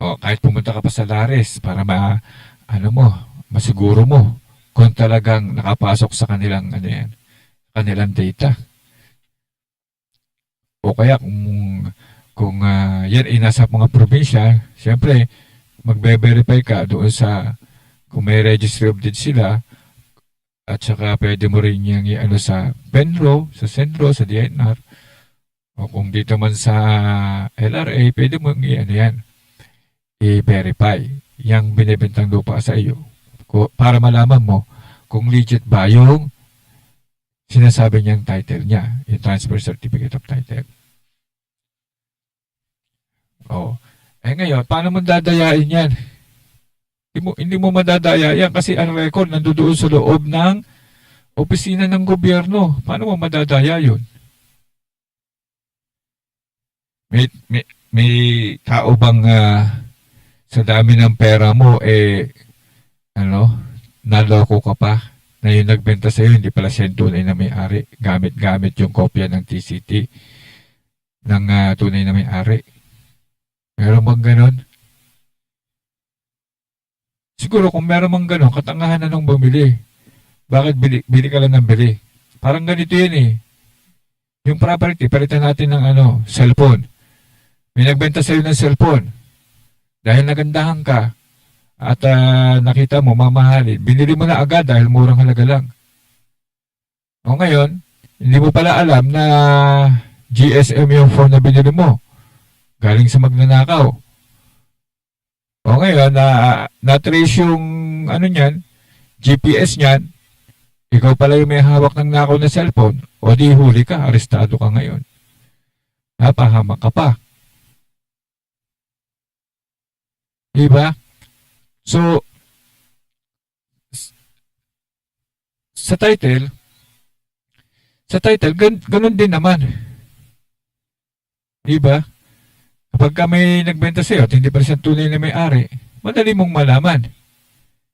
O kahit pumunta ka pa sa Lares para ma, ano mo, masiguro mo kung talagang nakapasok sa kanilang, ano yan, kanilang data. O kaya kung, kung ah, yan ay nasa mga probinsya, siyempre, magbe-verify ka doon sa, kung may registry of deeds sila, at saka pwede mo rin yung ano sa Penro, sa Sentro, sa DNR, o kung dito man sa LRA, pwede mo i- ano yan, i-verify yung binibentang lupa sa iyo para malaman mo kung legit ba yung sinasabi niyang title niya, yung transfer certificate of title. Oh. Eh ngayon, paano mo dadayain yan? Hindi mo, hindi mo madadaya yan kasi ang record nandoon sa loob ng opisina ng gobyerno. Paano mo madadaya yun? May, may, may tao bang ah, sa dami ng pera mo, eh, ano, naloko ka pa na yung nagbenta sa'yo, hindi pala siya tunay na may-ari. Gamit-gamit yung kopya ng TCT ng ah, tunay na may-ari. Meron bang ganon? Siguro kung meron mang ganon, katangahan na nung bumili. Bakit bili, bili ka lang ng bili? Parang ganito yun eh. Yung property, palitan natin ng ano, cellphone. May nagbenta sa'yo ng cellphone. Dahil nagandahan ka at ah, nakita mo mamahalin, binili mo na agad dahil murang halaga lang. O ngayon, hindi mo pala alam na GSM yung phone na binili mo. Galing sa magnanakaw. O ngayon, na, na-trace yung ano niyan, GPS niyan, ikaw pala yung may hawak ng nakaw na cellphone, o di huli ka, arestado ka ngayon. Napahamak ka pa. Diba? So, s- sa title, sa title, gan, ganun din naman. Diba? Kapag ka may nagbenta sa'yo at hindi pa siya tunay na may-ari, madali mong malaman.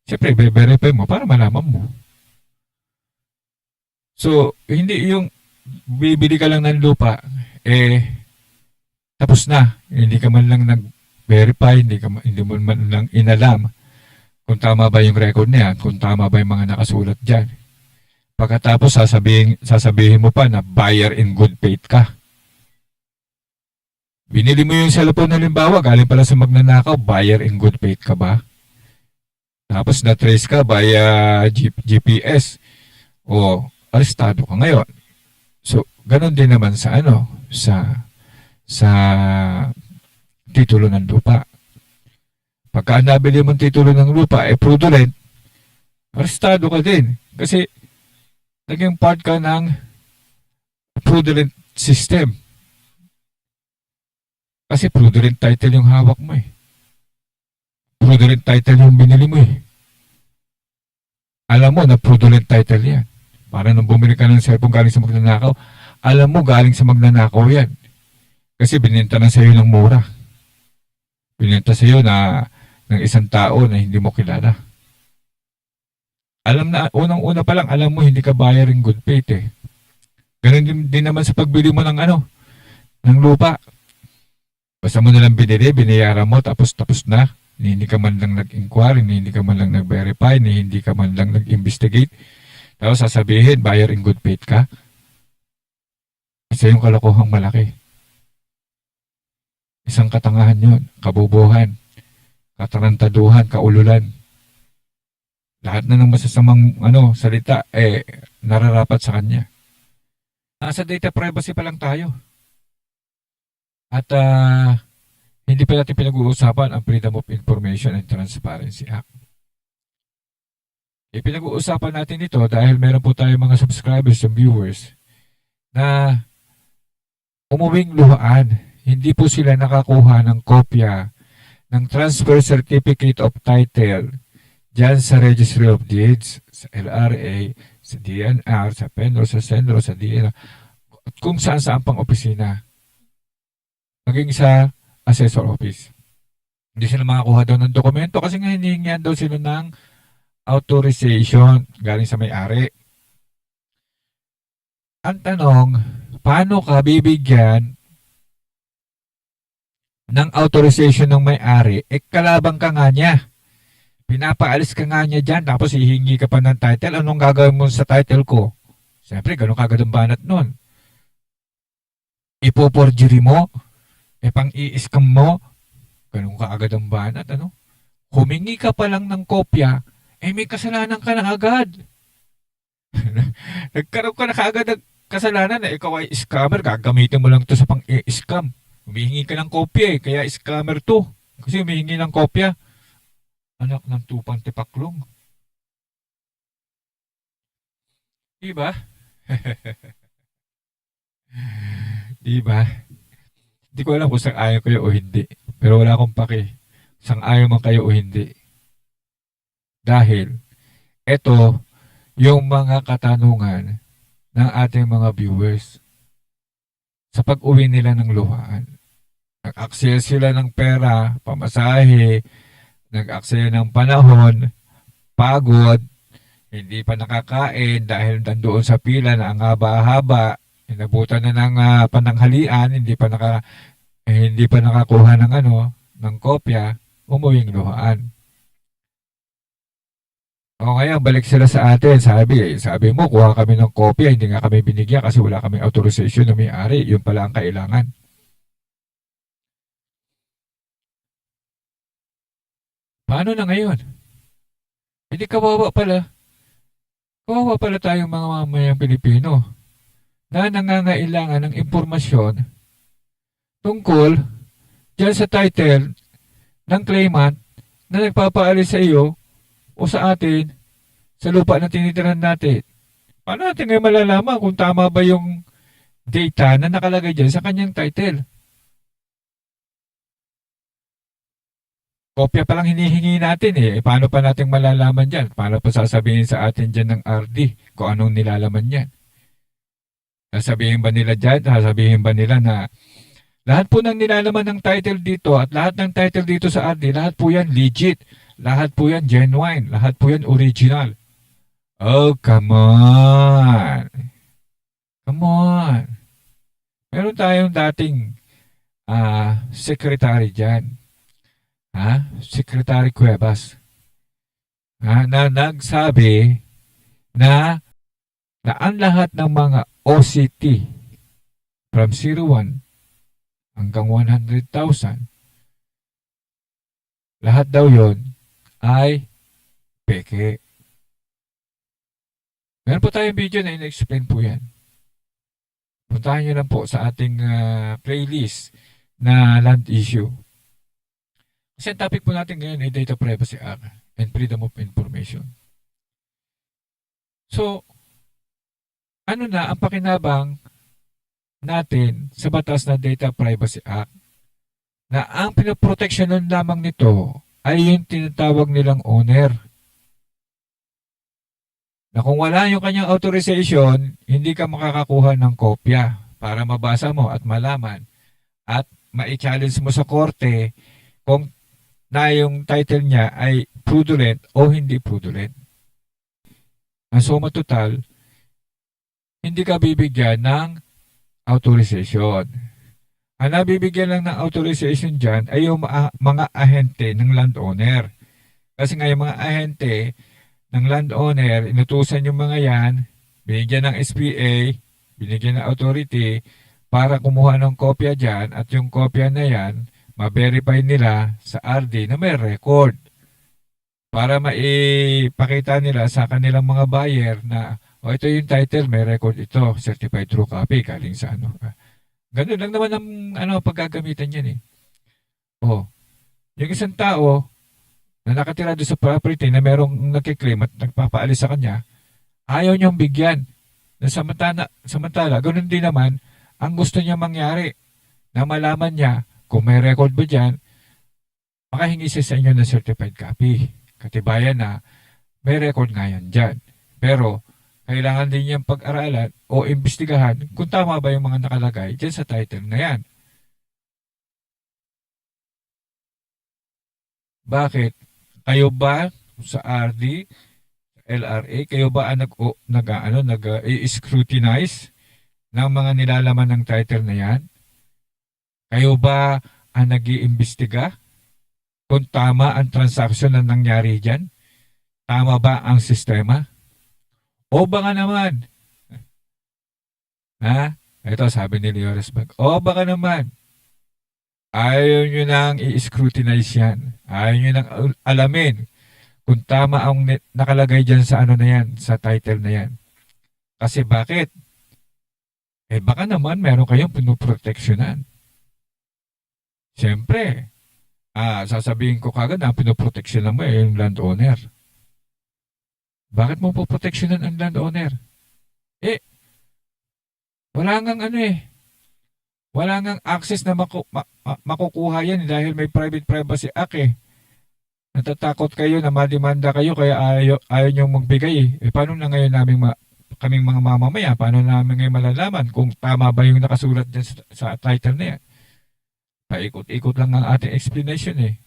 Siyempre, be-verify mo para malaman mo. So, hindi yung bibili ka lang ng lupa, eh, tapos na. Hindi ka man lang nag-verify, hindi, ka, hindi mo man lang inalam kung tama ba yung record niya, kung tama ba yung mga nakasulat dyan. Pagkatapos, sasabihin, sasabihin mo pa na buyer in good faith ka. Binili mo yung cellphone halimbawa, galing pala sa magnanakaw, buyer in good faith ka ba? Tapos na-trace ka via G- GPS. O, arestado ka ngayon. So, ganun din naman sa ano, sa sa titulo ng lupa. Pagka nabili mong titulo ng lupa, eh fraudulent, arestado ka din. Kasi, naging part ka ng fraudulent system. Kasi fraudulent title yung hawak mo eh. Fraudulent title yung binili mo eh. Alam mo na fraudulent title yan. Para nung bumili ka ng cellphone galing sa magnanakaw, alam mo galing sa magnanakaw yan. Kasi bininta na sa'yo ng mura. Bininta sa'yo na ng isang tao na hindi mo kilala. Alam na, unang-una pa lang, alam mo hindi ka buyer in good faith eh. Ganun din, din naman sa pagbili mo ng ano, ng lupa. Basta mo nalang binili, binayaran mo, tapos tapos na. Hindi ka man lang nag-inquire, hindi ka man lang nag-verify, hindi ka man lang nag-investigate. Tapos sasabihin, buyer in good faith ka. Isa yung kalokohang malaki. Isang katangahan yun, kabubuhan, katarantaduhan, kaululan. Lahat na ng masasamang ano, salita, eh, nararapat sa kanya. Nasa data privacy pa lang tayo. At ah, hindi pa natin pinag-uusapan ang Freedom of Information and Transparency Act. Ipinag-uusapan natin ito dahil meron po tayo mga subscribers and viewers na umuwing luhaan. Hindi po sila nakakuha ng kopya ng Transfer Certificate of Title dyan sa Registry of Deeds, sa LRA, sa DNR, sa PENRO, sa SENRO, sa DNR, at kung saan saan pang opisina. Maging sa assessor office. Hindi sila makakuha daw ng dokumento kasi nga hinihingihan daw sila ng authorization galing sa may-ari. Ang tanong, paano ka bibigyan ng authorization ng may-ari, eh kalabang ka nga niya. Pinapaalis ka nga niya dyan, tapos hihingi ka pa ng title. Anong gagawin mo sa title ko? Siyempre, ganun kagad ang banat nun. Ipoporgery mo? E pang i-scam mo? Ganun ka agad ang banat, ano? Humingi ka pa lang ng kopya, eh may kasalanan ka na agad. Nagkaroon ka na kaagad ng kasalanan na ikaw ay scammer, gagamitin mo lang to sa pang-i-scam. Humihingi ka ng kopya eh, kaya scammer to. Kasi humihingi ng kopya. Anak ng tupang tipaklong. Diba? diba? Hindi ko alam kung sang ayaw kayo o hindi. Pero wala akong pake. Sang ayaw man kayo o hindi. Dahil, ito, yung mga katanungan ng ating mga viewers sa pag-uwi nila ng luhaan. Nag-aksaya sila ng pera, pamasahe, nag-aksaya ng panahon, pagod, hindi pa nakakain dahil nandoon sa pila na ang haba-haba, inabutan na ng ah, pananghalian, hindi pa naka eh, hindi pa nakakuha ng ano, ng kopya, umuwing luhaan. O ngayon, balik sila sa atin. Sabi, eh, sabi mo, kuha kami ng kopya, hindi nga kami binigyan kasi wala kaming authorization na may-ari. Yun pala ang kailangan. Paano na ngayon? Hindi kawawa pala. Kawawa pala tayong mga mamayang Pilipino na nangangailangan ng impormasyon tungkol dyan sa title ng claimant na nagpapaalis sa iyo o sa atin sa lupa na tinitirahan natin. Paano natin ngayon malalaman kung tama ba yung data na nakalagay dyan sa kanyang title? Kopya pa lang hinihingi natin eh. Paano pa natin malalaman dyan? Paano pa sasabihin sa atin dyan ng RD kung anong nilalaman yan? Sasabihin ba nila dyan? Sasabihin ba nila na lahat po ng nilalaman ng title dito at lahat ng title dito sa RD, lahat po yan legit. Lahat po yan genuine. Lahat po yan original. Oh, come on. Come on. Meron tayong dating ah secretary dyan. Ha? Secretary Cuevas. Ha? Na nagsabi na na ang lahat ng mga OCT from 01 hanggang 100,000 lahat daw yon ay peke. Meron po tayong video na in-explain po yan. Puntahan nyo lang po sa ating ah, playlist na land issue. Kasi ang topic po natin ngayon ay Data Privacy Act and Freedom of Information. So, ano na ang pakinabang natin sa batas na Data Privacy Act na ang pinoproteksyonan lamang nito ay yung tinatawag nilang owner. Na kung wala yung kanyang authorization, hindi ka makakakuha ng kopya para mabasa mo at malaman at ma-challenge mo sa korte kung na yung title niya ay fraudulent o hindi fraudulent. Ang suma total, hindi ka bibigyan ng authorization. Ang nabibigyan lang ng authorization dyan ay yung mga, ahente ng landowner. Kasi nga yung mga ahente ng landowner, inutusan yung mga yan, binigyan ng SPA, binigyan ng authority para kumuha ng kopya dyan at yung kopya na yan, ma-verify nila sa RD na may record para maipakita nila sa kanilang mga buyer na o ito yung title, may record ito, certified true copy, galing sa ano. Ganun lang naman ang ano, paggagamitan yan eh. O, yung isang tao na nakatira doon sa property na merong nakiklaim at nagpapaalis sa kanya, ayaw niyang bigyan. Na samantala, samantala, ganun din naman, ang gusto niya mangyari na malaman niya kung may record ba dyan, makahingi siya sa inyo ng certified copy. Katibayan na may record nga yan dyan. Pero, kailangan din niyang pag-aralan o imbestigahan kung tama ba yung mga nakalagay dyan sa title na yan. Bakit? Kayo ba sa RD, LRA, kayo ba ang nag, o, nag, ano, nag, uh, scrutinize ng mga nilalaman ng title na yan? Kayo ba ang nag-iimbestiga kung tama ang transaksyon na nangyari dyan? Tama ba ang sistema? O baka naman, ha? Ito sabi ni Leo Resbag, o baka naman, ayaw nyo nang i-scrutinize yan. Ayaw nyo nang al- alamin kung tama ang nakalagay dyan sa ano na yan, sa title na yan. Kasi bakit? Eh baka naman meron kayong pinoproteksyonan. Siyempre, ah, sasabihin ko kagad na pinoproteksyonan mo eh, yung landowner. Bakit mo poproteksyonan ang landowner? Eh, wala ngang ano eh. Wala ngang access na maku- ma- ma- makukuha yan dahil may Private Privacy Act eh. Natatakot kayo na madimanda kayo kaya ayaw, ayaw niyong magbigay eh. eh. Paano na ngayon namin ma- kaming mga mamamaya, paano namin ngayon malalaman kung tama ba yung nakasulat dyan sa, sa title na yan? Paikot-ikot lang ang ating explanation eh.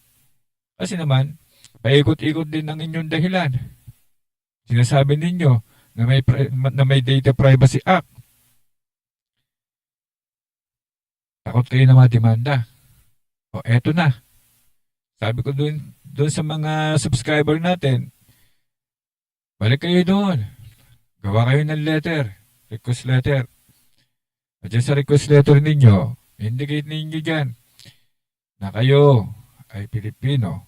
Kasi naman, paikot-ikot din ang inyong dahilan. Sinasabi ninyo na may, na may Data Privacy Act. Takot kayo na madimanda. O eto na. Sabi ko dun, dun sa mga subscriber natin, balik kayo doon. Gawa kayo ng letter, request letter. At sa request letter ninyo, indicate ninyo dyan na kayo ay Pilipino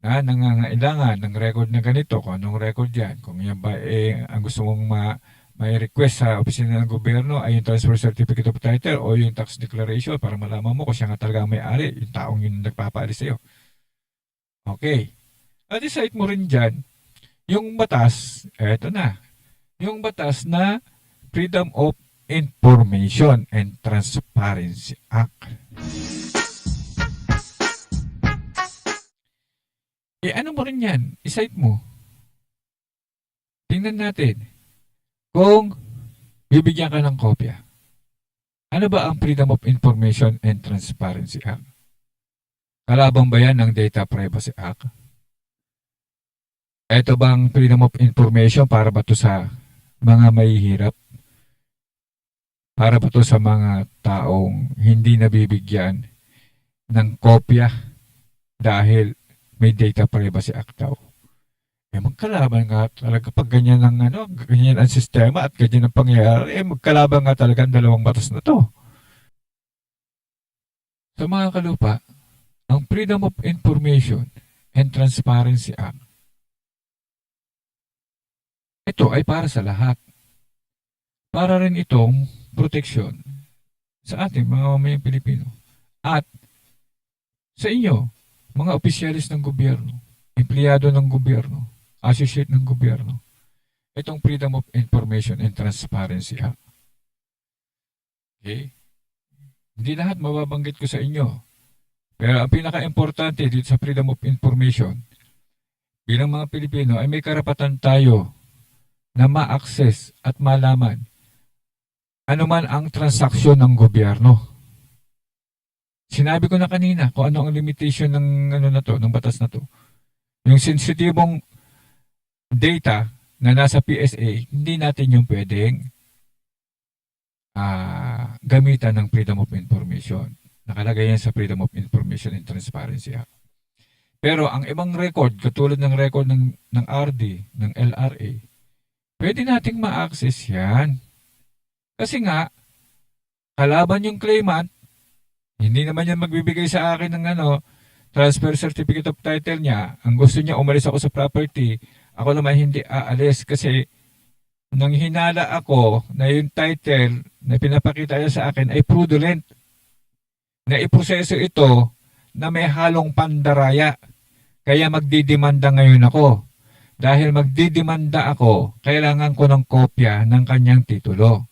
na nangangailangan ng record na ganito, kung anong record yan, kung yan ba eh, ang gusto mong ma may request sa opisina ng gobyerno ay yung transfer certificate of title o yung tax declaration para malaman mo kung siya nga talaga may-ari, yung taong yun nagpapaalis sa'yo. Okay. At isite mo rin dyan, yung batas, eto na, yung batas na Freedom of Information and Transparency Act. Eh ano mo rin yan? Isite mo. Tingnan natin kung bibigyan ka ng kopya. Ano ba ang Freedom of Information and Transparency Act? Kalabang ba yan ng Data Privacy Act? Ito bang Freedom of Information para ba to sa mga mahihirap? Para ba to sa mga taong hindi nabibigyan ng kopya dahil may Data Privacy Act daw? Eh magkalaban nga talaga pag ganyan ang ano, ganyan ang sistema at ganyan ang pangyayari, eh magkalaban nga talaga ang dalawang batas na to. Sa mga kalupa, ang Freedom of Information and Transparency Act, ito ay para sa lahat. Para rin itong proteksyon sa ating mga mamayang Pilipino at sa inyo, mga opisyalis ng gobyerno, empleyado ng gobyerno, associate ng gobyerno, itong Freedom of Information and Transparency Act. Okay? Hindi lahat mababanggit ko sa inyo. Pero ang pinaka-importante dito sa Freedom of Information, bilang mga Pilipino ay may karapatan tayo na ma-access at malaman anuman ang transaksyon ng gobyerno. Sinabi ko na kanina kung ano ang limitation ng ano na to, ng batas na to. Yung sensitibong data na nasa PSA, hindi natin yung pwedeng ah, gamitan ng Freedom of Information. Nakalagay yan sa Freedom of Information and Transparency Act. Pero ang ibang record, katulad ng record ng, ng RD, ng LRA, pwede nating ma-access yan. Kasi nga, kalaban yung claimant, hindi naman yan magbibigay sa akin ng ano, transfer certificate of title niya. Ang gusto niya, umalis ako sa property. Ako naman hindi aalis kasi nang hinala ako na yung title na pinapakita niya sa akin ay fraudulent. Na iproseso ito na may halong pandaraya. Kaya magdidemanda ngayon ako. Dahil magdidemanda ako, kailangan ko ng kopya ng kanyang titulo.